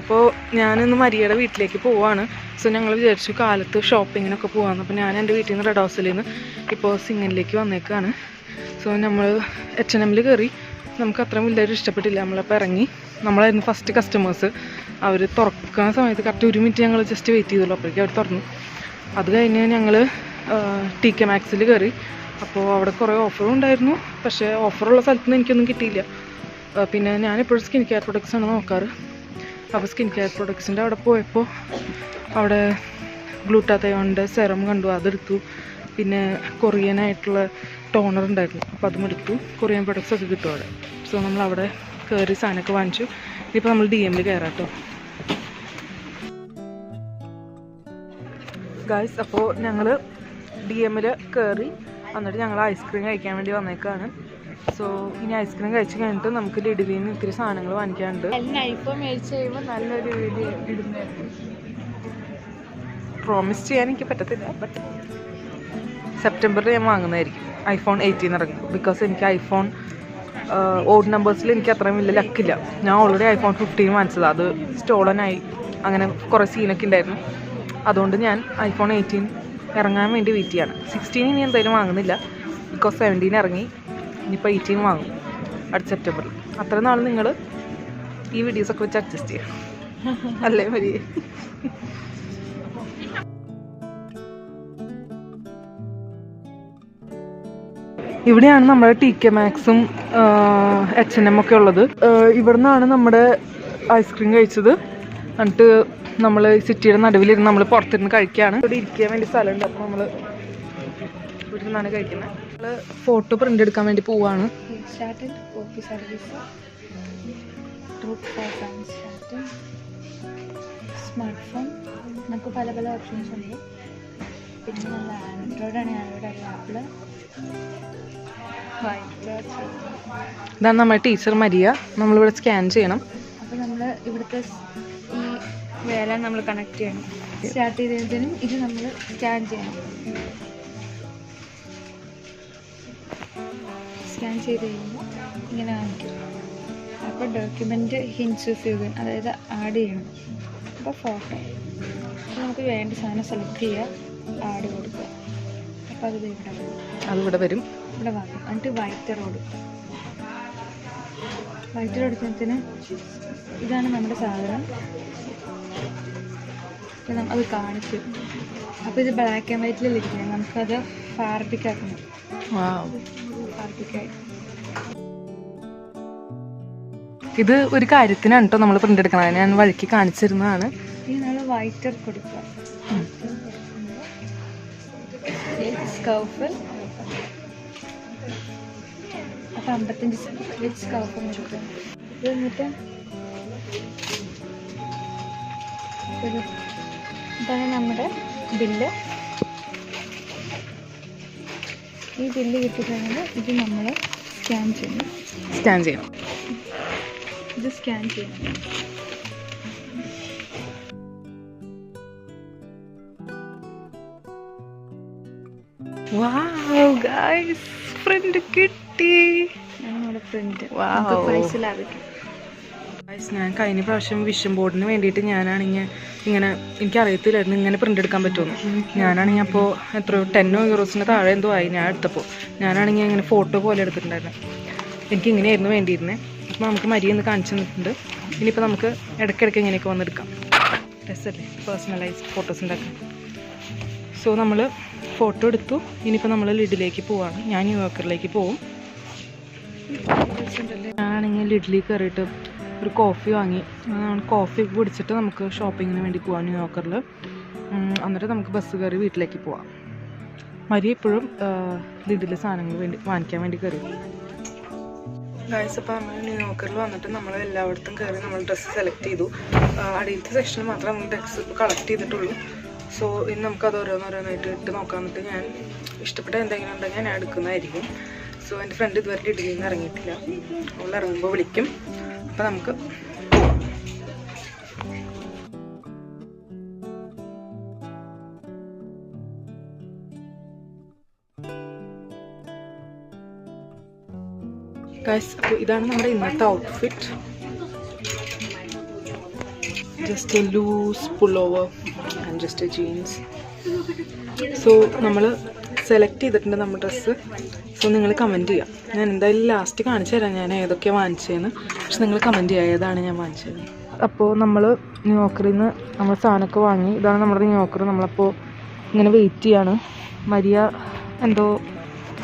അപ്പോൾ ഞാനിന്ന് മരിയയുടെ വീട്ടിലേക്ക് പോവാണ്. സോ ഞങ്ങൾ വിചാരിച്ചു കാലത്ത് ഷോപ്പിങ്ങിനൊക്കെ പോവാന്ന്. അപ്പോൾ ഞാൻ എന്റെ വീട്ടിൽ നിന്ന് റെഡ് ഹൗസിൽ നിന്ന് ഇപ്പോൾ സിംഗനിലേക്ക് വന്നേക്കാണ്. സോ നമ്മൾ എച്ച് എൻ എമ്മിൽ കയറി നമുക്ക് അത്രയും വലിയൊരു ഇഷ്ടപ്പെട്ടില്ല. നമ്മളപ്പോൾ ഇറങ്ങി. നമ്മളായിരുന്നു ഫസ്റ്റ് കസ്റ്റമേഴ്സ് അവർ തുറക്കുന്ന സമയത്ത് കറക്റ്റ് ഒരു മിനിറ്റ് ഞങ്ങൾ ജസ്റ്റ് വെയിറ്റ് ചെയ്തുള്ളൂ. അപ്പോഴേക്കും അവർ തുറന്നു. അത് കഴിഞ്ഞ് ഞങ്ങൾ ടി കെ മാക്സിൽ കയറി അപ്പോൾ അവിടെ കുറേ ഓഫറും ഉണ്ടായിരുന്നു. പക്ഷേ ഓഫറുള്ള സ്ഥലത്തുനിന്ന് എനിക്കൊന്നും കിട്ടിയില്ല. പിന്നെ ഞാനെപ്പോഴും സ്കിൻ കെയർ പ്രൊഡക്ട്സ് ആണ് നോക്കാറ്. അപ്പോൾ സ്കിൻ കെയർ പ്രൊഡക്ട്സിന്റെ അവിടെ പോയപ്പോൾ അവിടെ ഗ്ലൂട്ടാത്തയോണിന്റെ സെറം കണ്ടു അതെടുത്തു. പിന്നെ കൊറിയൻ ആയിട്ടുള്ള ടോണർ ഉണ്ടായിരുന്നു അപ്പോൾ അതും എടുത്തു. കൊറിയൻ പ്രൊഡക്ട്സ് ഒക്കെ കിട്ടും അവിടെ. സോ നമ്മൾ അവിടെ കയറി സാധനമൊക്കെ വാങ്ങിച്ചു. ഇപ്പോൾ നമ്മൾ ഡി എമ്മിൽ കയറാം കേട്ടോ. ഗായ്സ് അപ്പോൾ ഞങ്ങൾ ഡി എമ്മിൽ കയറി എന്നിട്ട് ഞങ്ങൾ ഐസ്ക്രീം കഴിക്കാൻ വേണ്ടി വന്നേക്കാണ്. സോ ഇനി ഐസ്ക്രീം കഴിച്ച് കഴിഞ്ഞിട്ട് നമുക്ക് ലിഡിലിൽ നിന്ന് ഇത്തിരി സാധനങ്ങൾ വാങ്ങിക്കാനുണ്ട്. മേടിച്ച് കഴിയുമ്പോൾ നല്ലൊരു ഇടുന്നതായിരുന്നു പ്രോമിസ് ചെയ്യാൻ എനിക്ക് പറ്റത്തില്ല ബട്ട് സെപ്റ്റംബറിൽ ഞാൻ വാങ്ങുന്നതായിരിക്കും. ഐഫോൺ എയ്റ്റീൻ ഇറങ്ങും ബിക്കോസ് എനിക്ക് ഐഫോൺ ഓഡ് നമ്പേഴ്സിൽ എനിക്ക് അത്രയും വലിയ ലക്കില്ല ഞാൻ ഓൾറെഡി ഐഫോൺ ഫിഫ്റ്റീൻ വാങ്ങിച്ചത്. അത് സ്റ്റോളനായി അങ്ങനെ കുറേ സീനൊക്കെ ഉണ്ടായിരുന്നു. അതുകൊണ്ട് ഞാൻ ഐഫോൺ എയ്റ്റീൻ ഇറങ്ങാൻ വേണ്ടി വെയിറ്റ് ചെയ്യാണ്. സിക്സ്റ്റീൻ ഇനി എന്തായാലും വാങ്ങുന്നില്ല. ബിക്കോസ് സെവന്റീൻ ഇറങ്ങി. ഇനിയിപ്പോൾ എയ്റ്റീൻ വാങ്ങും അടുത്ത സെപ്റ്റംബറിൽ. അത്ര നാൾ നിങ്ങൾ ഈ വീഡിയോസൊക്കെ വെച്ച് അഡ്ജസ്റ്റ് ചെയ്യാം അല്ലേ മതി ഇവിടെയാണ് നമ്മുടെ ടി കെ മാക്സും എച്ച് എൻ എം ഒക്കെ ഉള്ളത്. ഇവിടെ നിന്നാണ് നമ്മുടെ ഐസ്ക്രീം കഴിച്ചത്. എന്നിട്ട് നമ്മൾ സിറ്റിയുടെ നടുവിലിരുന്ന് നമ്മൾ പുറത്തിരുന്ന് കഴിക്കുകയാണ്. ഇവിടെ ഇരിക്കാൻ വേണ്ടി സ്ഥലമുണ്ട്. അപ്പോൾ നമ്മൾ ഇവിടെ നിന്നാണ് കഴിക്കുന്നത്. നമ്മൾ ഫോട്ടോ പ്രിന്റ് എടുക്കാൻ വേണ്ടി പോവാണ്. സ്മാർട്ട് ഫോൺ നമുക്ക് പല പല ഓപ്ഷൻസ് ഉണ്ട്. പിന്നെ നല്ല ആൻഡ്രോയിഡ് ആണ് ആൻഡ്രോയിഡ് അല്ല ആപ്പിൾ ഇതാണ് നമ്മുടെ ടീച്ചർ മരിയ. നമ്മളിവിടെ സ്കാൻ ചെയ്യണം. അപ്പോൾ നമ്മൾ ഇവിടുത്തെ ഈ വേല നമ്മൾ കണക്ട് ചെയ്യണം. സ്റ്റാർട്ട് ചെയ്തതിനും ഇത് നമ്മൾ സ്കാൻ ചെയ്യണം. സ്കാൻ ചെയ്ത് കഴിയുമ്പോൾ ഇങ്ങനെ കാണിക്കും. അപ്പോൾ ഡോക്യുമെന്റ് ഹിൻസ് ചെയ്ത് അതായത് ആഡ് ചെയ്യണം. അപ്പോൾ ഫോട്ടോ അപ്പോൾ നമുക്ക് വേണ്ട സാധനം സെലക്ട് ചെയ്യുക ആഡ് കൊടുക്കുക അപ്പോൾ അത് ഇവിടെ വരും. അതിവിടെ വരും. ഇവിടെ വന്നു. എന്നിട്ട് വൈറ്റർ റോഡ് വൈറ്റർ കൊടുക്കുന്നതിന് ഇതാണ് നമ്മുടെ സാധനം. അത് കാണിക്കും. അപ്പോൾ ഇത് ബ്ലാക്ക് ആൻഡ് വൈറ്റിൽ ഇരിക്കുന്നത് നമുക്കത് ഫാർബിക് ആക്കണം ഫാർബിക്കായി. ഇത് ഒരു കാര്യത്തിനാണ് കേട്ടോ നമ്മൾ പ്രിന്റ് എടുക്കണം ഞാൻ വഴിക്ക് കാണിച്ചിരുന്നതാണ്. ഇനി നമ്മൾ വൈറ്റർ കൊടുക്കുക. അപ്പോൾ അമ്പത്തഞ്ച് വെച്ച് സ്കൗഫ് കൊടുക്കുക. ഇത് എന്നിട്ട് ഒരു ഇതാണ് നമ്മുടെ ബില്ല്. ഈ ബില്ല് കിട്ടിക്കഴിഞ്ഞാൽ ഇത് നമ്മൾ സ്കാൻ ചെയ്യണം. സ്കാൻ ചെയ്യണം. ഇത് സ്കാൻ ചെയ്യണം. പ്രിന്റ് കിട്ടി. നമ്മുടെ പ്രിന്റ് ഞാൻ കഴിഞ്ഞ പ്രാവശ്യം വിഷൻ ബോർഡിന് വേണ്ടിയിട്ട് ഞാനാണെങ്കിൽ ഇങ്ങനെ എനിക്കറിയത്തില്ലായിരുന്നു ഇങ്ങനെ പ്രിന്റ് എടുക്കാൻ പറ്റുമെന്ന്. ഞാനാണെങ്കിൽ അപ്പോൾ എത്രയോ ടെന്നോ യൂറോസിന് താഴെ എന്തോ ആയി ഞാൻ എടുത്തപ്പോൾ ഞാനാണെങ്കിൽ ഇങ്ങനെ ഫോട്ടോ പോലെ എടുത്തിട്ടുണ്ടായിരുന്നു. എനിക്ക് ഇങ്ങനെയായിരുന്നു വേണ്ടിയിരുന്നത് അപ്പോൾ നമുക്ക് മരി ഒന്ന് കാണിച്ചു തന്നിട്ടുണ്ട്. ഇനിയിപ്പോൾ നമുക്ക് ഇടയ്ക്കിടയ്ക്ക് ഇങ്ങനെയൊക്കെ വന്നെടുക്കാം രസമല്ലേ പേഴ്സണലൈസ്ഡ് ഫോട്ടോസ് ഉണ്ടാക്കാം സോ നമ്മൾ ഫോട്ടോ എടുത്തു. ഇനിയിപ്പോൾ നമ്മൾ ലിഡിലേക്ക് പോവാണ്. ഞാൻ ന്യൂയോർക്കറിലേക്ക് പോവും. ഞാനാണെങ്കിൽ ലിഡിലേക്ക് കയറിയിട്ട് ഒരു കോഫി വാങ്ങി. കോഫി കുടിച്ചിട്ട് നമുക്ക് ഷോപ്പിങ്ങിന് വേണ്ടി പോവാം ന്യൂയോർക്കറിൽ എന്നിട്ട് നമുക്ക് ബസ് കയറി വീട്ടിലേക്ക് പോവാം. മരി ഇപ്പോഴും ലിഡിലെ സാധനങ്ങൾ വേണ്ടി വാങ്ങിക്കാൻ വേണ്ടി കയറി. ഗായ്സ് അപ്പോൾ നമ്മൾ ന്യൂയോർക്കറിൽ വന്നിട്ട് നമ്മൾ എല്ലായിടത്തും കയറി നമ്മൾ ഡ്രസ്സ് സെലക്ട് ചെയ്തു. അടിയിലത്തെ സെക്ഷനിൽ മാത്രമേ നമ്മൾ ഡ്രസ്സ് കളക്ട് ചെയ്തിട്ടുള്ളൂ. സോ ഇനി നമുക്കത് ഓരോന്നോരോന്നായിട്ട് ഇട്ട് നോക്കാൻ എന്നിട്ട് ഞാൻ ഇഷ്ടപ്പെട്ട എന്തെങ്കിലും ഉണ്ടെങ്കിൽ ഞാൻ എടുക്കുന്നതായിരിക്കും. സോ എന്റെ ഫ്രണ്ട് ഇതുവരെ ഇഡലിയിൽ നിന്ന് ഇറങ്ങിയിട്ടില്ല. അവൾ ഇറങ്ങുമ്പോൾ വിളിക്കും. അപ്പോൾ നമുക്ക് ഗൈസ് അപ്പോൾ ഇതാണ് നമ്മുടെ ഇന്നത്തെ outfit just loose pullover and just jeans so നമ്മൾ സെലക്ട് ചെയ്തിട്ടുണ്ട് നമ്മുടെ ഡ്രസ്സ് സോ നിങ്ങൾ കമന്റ് ചെയ്യാം. ഞാൻ എന്തായാലും ലാസ്റ്റ് കാണിച്ചു തരാം ഞാൻ ഏതൊക്കെയാണ് വാങ്ങിച്ചതെന്ന് പക്ഷെ നിങ്ങൾ കമന്റ് ചെയ്യുക ഏതാണ് ഞാൻ വാങ്ങിച്ചത് അപ്പോൾ നമ്മൾ ന്യൂയോർക്കറിൽ നിന്ന് നമ്മൾ സാധനമൊക്കെ വാങ്ങി. ഇതാണ് നമ്മുടെ ന്യൂയോർക്കർ നമ്മളപ്പോൾ ഇങ്ങനെ വെയിറ്റ് ചെയ്യാണ്. മരിയ എന്തോ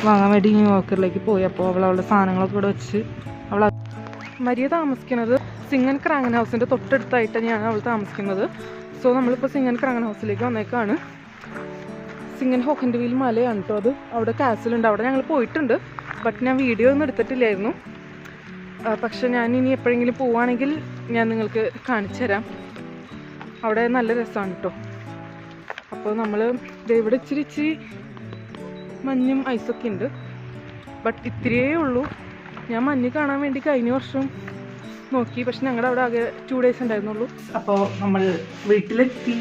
വാങ്ങാൻ വേണ്ടി ന്യൂയോർക്കറിലേക്ക് പോയി. അപ്പോൾ അവൾ അവളുടെ സാധനങ്ങളൊക്കെ ഇവിടെ വെച്ച് അവൾ മരിയ താമസിക്കുന്നത് സിംഗൻ ക്രാങ്ങൻ ഹൗസിന്റെ തൊട്ടടുത്തായിട്ട് തന്നെയാണ് അവൾ താമസിക്കുന്നത്. സോ നമ്മളിപ്പോൾ സിംഗൻ ക്രാങ്ങൻ ഹൗസിലേക്ക് വന്നേക്കാണ്. സിംഗൻ ഹോക്കന്റെ വീൽ മലയാണ് കേട്ടോ അത്. അവിടെ കാസിൽ ഉണ്ട്. അവിടെ ഞങ്ങൾ പോയിട്ടുണ്ട്. ബട്ട് ഞാൻ വീഡിയോ ഒന്നും എടുത്തിട്ടില്ലായിരുന്നു. പക്ഷെ ഞാൻ ഇനി എപ്പോഴെങ്കിലും പോവുകയാണെങ്കിൽ ഞാൻ നിങ്ങൾക്ക് കാണിച്ചു തരാം. അവിടെ നല്ല രസമാണ് കേട്ടോ അപ്പോൾ നമ്മൾ ഇവിടെ ഇച്ചിരി ഇച്ചിരി മഞ്ഞും ഐസൊക്കെ ഉണ്ട്. ബട്ട് ഇത്രയേ ഉള്ളൂ. ഞാൻ മഞ്ഞ് കാണാൻ വേണ്ടി കഴിഞ്ഞ വർഷം നോക്കി. പക്ഷെ ഞങ്ങളുടെ അവിടെ ആകെ ടു ഡേയ്സ് ഉണ്ടായിരുന്നുള്ളൂ. അപ്പോൾ നമ്മൾ വീട്ടിലെത്തി.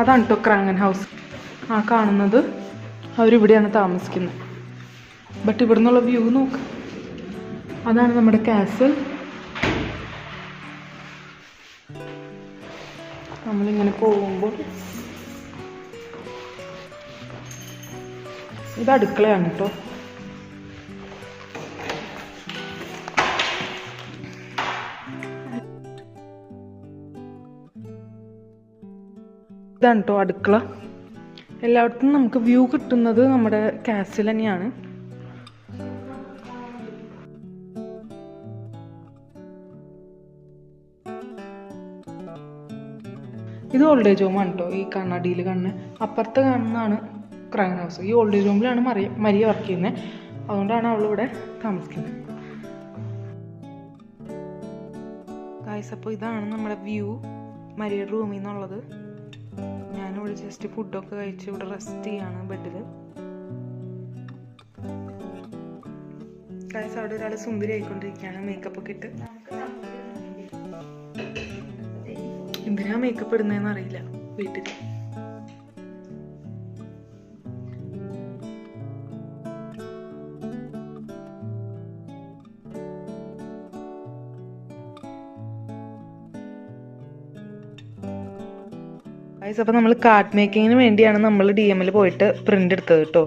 അതാണ് കേട്ടോ ക്രാങ്ങൻ ഹൗസ് ആ കാണുന്നത്. അവരിവിടെയാണ് താമസിക്കുന്നത്. ബട്ട് ഇവിടെ നിന്നുള്ള വ്യൂ നോക്ക്. അതാണ് നമ്മുടെ കാസൽ നമ്മളിങ്ങനെ പോകുമ്പോൾ ഇത് അടുക്കളയാണ് കേട്ടോ ഇതാണ് കേട്ടോ അടുക്കള. എല്ലായിടത്തും നമുക്ക് വ്യൂ കിട്ടുന്നത് നമ്മുടെ കാസിൽ തന്നെയാണ്. ഇത് ഓൾഡ് ഏജ് ഹോമാണ് കേട്ടോ ഈ കണ്ണാടിയിൽ കാണുന്ന അപ്പുറത്ത് കാണുന്നതാണ് ക്രൈം ഹൗസ് ഈ ഓൾഡ് ഏജ് ഹോമിലാണ് മറിയ മരിയ വർക്ക് ചെയ്യുന്നത് അതുകൊണ്ടാണ് അവളിവിടെ താമസിക്കുന്നത്. ഗായ്സ് അപ്പോൾ ഇതാണ് നമ്മുടെ വ്യൂ മരിയുടെ റൂമിൽ നിന്നുള്ളത് ഞാനിവിടെ ജസ്റ്റ് ഫുഡൊക്കെ കഴിച്ച് ഇവിടെ റെസ്റ്റ് ചെയ്യാണ് ബെഡിൽ ഗായ്സ് അവിടെ ഒരാൾ സുന്ദരി ആയിക്കൊണ്ടിരിക്കുകയാണ്. മേക്കപ്പ് ഒക്കെ ഇട്ട്. എന്തിനാ മേക്കപ്പ് ഇടുന്നതെന്ന് അറിയില്ല വീട്ടിൽ ഗൈസ് അപ്പോൾ നമ്മൾ കാർഡ് മേക്കിങ്ങിന് വേണ്ടിയാണ് നമ്മൾ ഡി എമ്മിൽ പോയിട്ട് പ്രിന്റ് എടുത്തത് കേട്ടോ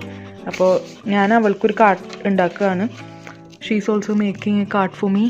അപ്പോൾ ഞാൻ അവൾക്കൊരു കാർഡ് ഉണ്ടാക്കുകയാണ്. She's also making a card for me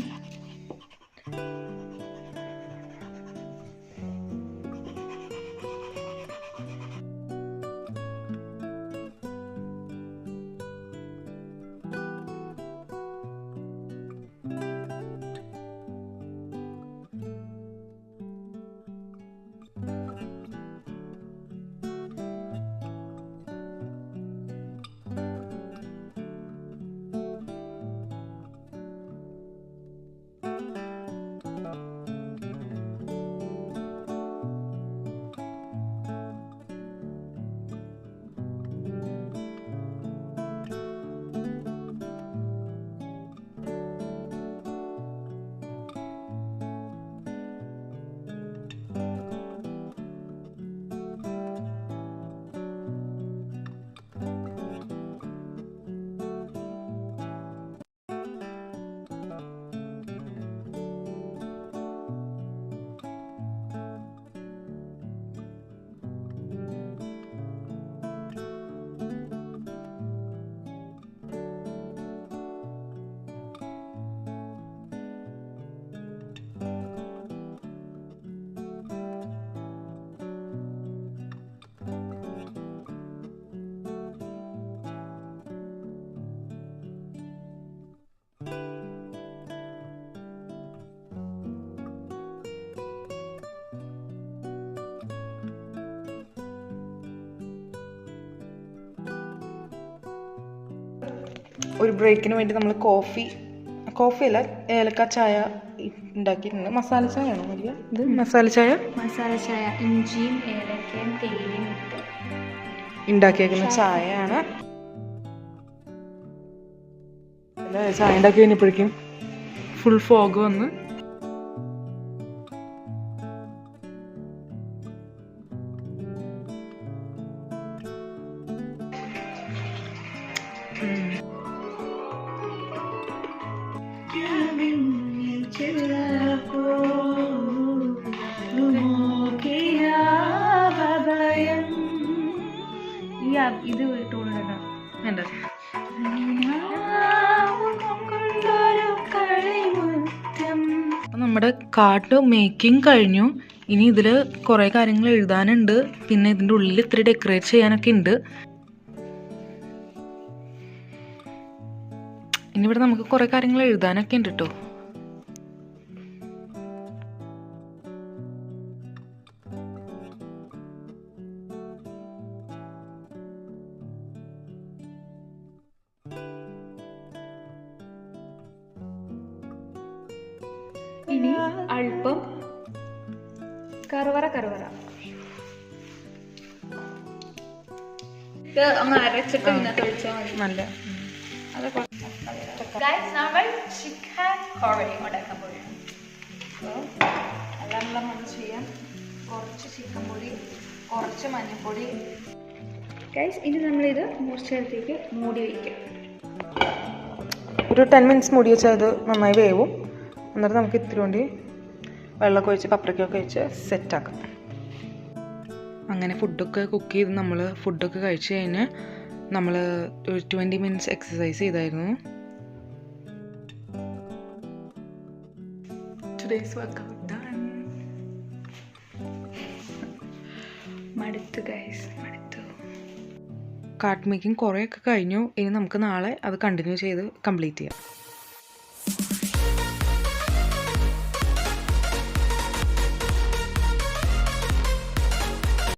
ഒരു ബ്രേക്കിന് വേണ്ടി നമ്മൾ കോഫി കോഫി അല്ല ഏലക്ക ചായ ഉണ്ടാക്കിയിട്ടുണ്ട് മസാല ചായയാണോ വലിയ ഇത് മസാല ചായ? മസാല ചായ ഇഞ്ചിയും ഏലക്കയും തേയിലയും ഇട്ട്. ഉണ്ടാക്കിയേക്കുന്ന ചായയാണ്. ചായ ഉണ്ടാക്കി കഴിഞ്ഞപ്പോഴേക്കും ഫുൾ ഫോഗ് വന്ന് ഇത് ഇട്ടുകൊണ്ടു നമ്മുടെ കാട്ട് മേക്കിംഗ് കഴിഞ്ഞു. ഇനി ഇതിൽ കുറേ കാര്യങ്ങൾ എഴുതാനുണ്ട്. പിന്നെ ഇതിന്റെ ഉള്ളിൽ ഇത്തിരി ഡെക്കറേറ്റ് ചെയ്യാനൊക്കെ ഉണ്ട്. ഇനി ഇവിടെ നമുക്ക് കുറേ കാര്യങ്ങൾ എഴുതാനൊക്കെ ഉണ്ട് കേട്ടോ ഇനി അല്പം കറുവറ കറുവറ. ഇത് അരച്ചിട്ട് ഒഴിച്ചാൽ മതി. നല്ല. നമ്മൾ ചിക്കൻ കറി ഉണ്ടാക്കാൻ പോവുകയാണ് അപ്പോൾ എല്ലാം എല്ലാം നമ്മൾ ചെയ്യാം. കുറച്ച് ചിക്കൻ പൊടി കുറച്ച് മഞ്ഞൾപ്പൊടി. ഗൈസ് ഇനി നമ്മളിത് മൂർച്ചയിലത്തേക്ക് മൂടി വയ്ക്കാം ഒരു ടെൻ മിനിറ്റ്സ് മൂടി വെച്ചാൽ അത് നന്നായി വേവും. എന്നിട്ട് നമുക്ക് ഇത്തിരി വേണ്ടി വെള്ളമൊക്കെ ഒഴിച്ച് പപ്പടക്കൊക്കെ ഒഴിച്ച് സെറ്റാക്കാം അങ്ങനെ ഫുഡൊക്കെ കുക്ക് ചെയ്ത് നമ്മൾ ഫുഡൊക്കെ കഴിച്ച് കഴിഞ്ഞ് നമ്മൾ ഒരു ട്വന്റി മിനിറ്റ്സ് എക്സസൈസ് ചെയ്തായിരുന്നു. ടുഡേസ് വർക്കൗട്ട് ഡൺ മടുത്തു ഗൈസ് മടുത്തു. കാർട്ട് മേക്കിംഗ് കുറേയൊക്കെ കഴിഞ്ഞു. ഇനി നമുക്ക് നാളെ അത് കണ്ടിന്യൂ ചെയ്ത് കംപ്ലീറ്റ് ചെയ്യാം.